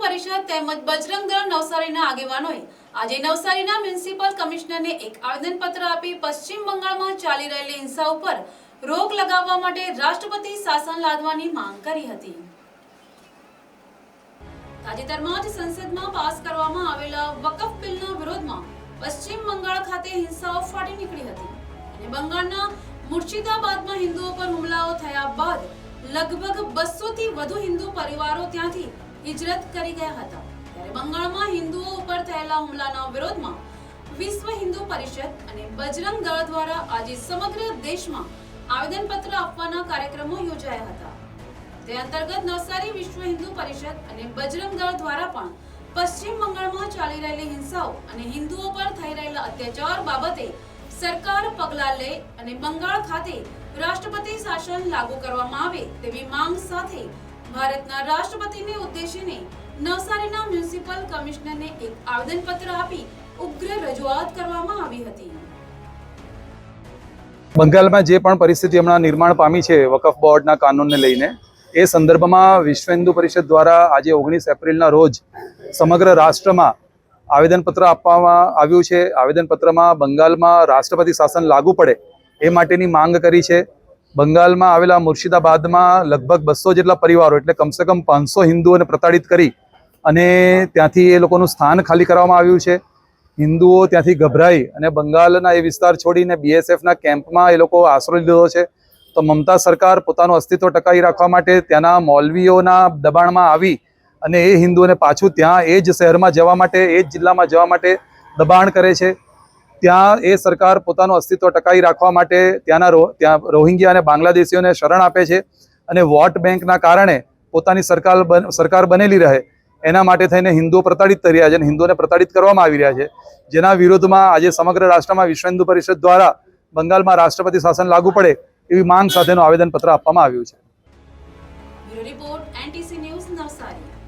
પરિષદ તેમજ બજરંગ દળ નવસારીના આગેવાનોએ આજે નવસારીના મ્યુનિસિપલ કમિશનરને એક આવેદનપત્ર આપી પશ્ચિમ બંગાળમાં ચાલી રહેલી હિંસા ઉપર રોક લગાવવા માટે રાષ્ટ્રપતિ શાસન લાદવાની માંગ કરી હતી. તાજેતરમાં જ સંસદમાં પાસ કરવામાં આવેલા વકફ બિલના વિરોધમાં પશ્ચિમ બંગાળ ખાતે હિંસાઓ ફાટી નીકળી હતી અને બંગાળના મુર્શિદાબાદમાં હિન્દુઓ પર હુમલાઓ થયા બાદ લગભગ બસો થી વધુ હિન્દુ પરિવારો ત્યાંથી હિજરત કરી ગયા હતા. ત્યારે બંગાળમાં હિન્દુઓ ઉપર થયેલા હુમલાના વિરોધમાં વિશ્વ હિન્દુ પરિષદ અને બજરંગ દળ દ્વારા આજે સમગ્ર દેશમાં આવેદનપત્ર આપવાના કાર્યક્રમો યોજાયા હતા. તે અંતર્ગત નવસારી વિશ્વ હિન્દુ પરિષદ અને બજરંગ દળ દ્વારા પણ પશ્ચિમ બંગાળમાં ચાલી રહેલી હિંસાઓ અને હિન્દુઓ પર થઈ રહેલા અત્યાચાર બાબતે સરકાર પગલાં લે અને બંગાળ ખાતે રાષ્ટ્રપતિ શાસન લાગુ કરવામાં આવે તેવી માંગ સાથે ભારતના રાષ્ટ્રપતિને ઉદ્દેશીને નવસારીના મ્યુનિસિપલ કમિશનરને એક આવેદનપત્ર આપી ઉગ્ર રજૂઆત કરવામાં આવી હતી. બંગાળમાં જે પણ પરિસ્થિતિ હમણાં નિર્માણ પામી છે વકફ બોર્ડના કાનૂનને લઈને, એ સંદર્ભમાં વિશ્વ હિન્દુ પરિષદ દ્વારા આજે ઓગણીસ એપ્રિલના રોજ સમગ્ર રાષ્ટ્રમાં આવેદનપત્ર આપવામાં આવ્યું છે. આવેદનપત્રમાં બંગાળમાં રાષ્ટ્રપતિ શાસન લાગુ પડે એ માટેની માંગ કરી છે. બંગાળમાં આવેલા મુર્શિદાબાદમાં લગભગ બસો જેટલા પરિવારો, એટલે કમસે કમ પાંચસો હિન્દુઓને પ્રતાડિત કરી અને ત્યાંથી એ લોકોનું સ્થાન ખાલી કરવામાં આવ્યું છે. હિન્દુઓ ત્યાંથી ગભરાઈ અને બંગાળના એ વિસ્તાર છોડીને બીએસએફના કેમ્પમાં એ લોકો આશરો લીધો છે. તો મમતા સરકાર પોતાનું અસ્તિત્વ ટકાવી રાખવા માટે ત્યાંના મૌલવીઓના દબાણમાં આવી અને એ હિન્દુઓને પાછું ત્યાં એ જ શહેરમાં જવા માટે, એ જ જિલ્લામાં જવા માટે દબાણ કરે છે. ત્યાં એ સરકાર પોતાનું અસ્તિત્વ ટકાવી રાખવા માટે ત્યાંના રો, ત્યાં રોહિંગ્યા અને બાંગ્લાદેશીઓને શરણ આપે છે અને વોટ બેંકના કારણે પોતાની સરકાર સરકાર બનેલી રહે. એના માટે થઈને હિન્દુઓ પ્રતાડિત થઈ રહ્યા છે અને હિન્દુઓને પ્રતાડિત કરવામાં આવી રહ્યા છે. જેના વિરોધમાં આજે સમગ્ર રાષ્ટ્રમાં વિશ્વ હિન્દુ પરિષદ દ્વારા બંગાળમાં રાષ્ટ્રપતિ શાસન લાગુ પડે એવી માંગ સાથેનું આવેદનપત્ર આપવામાં આવ્યું છે. Report, NTC news Navsari.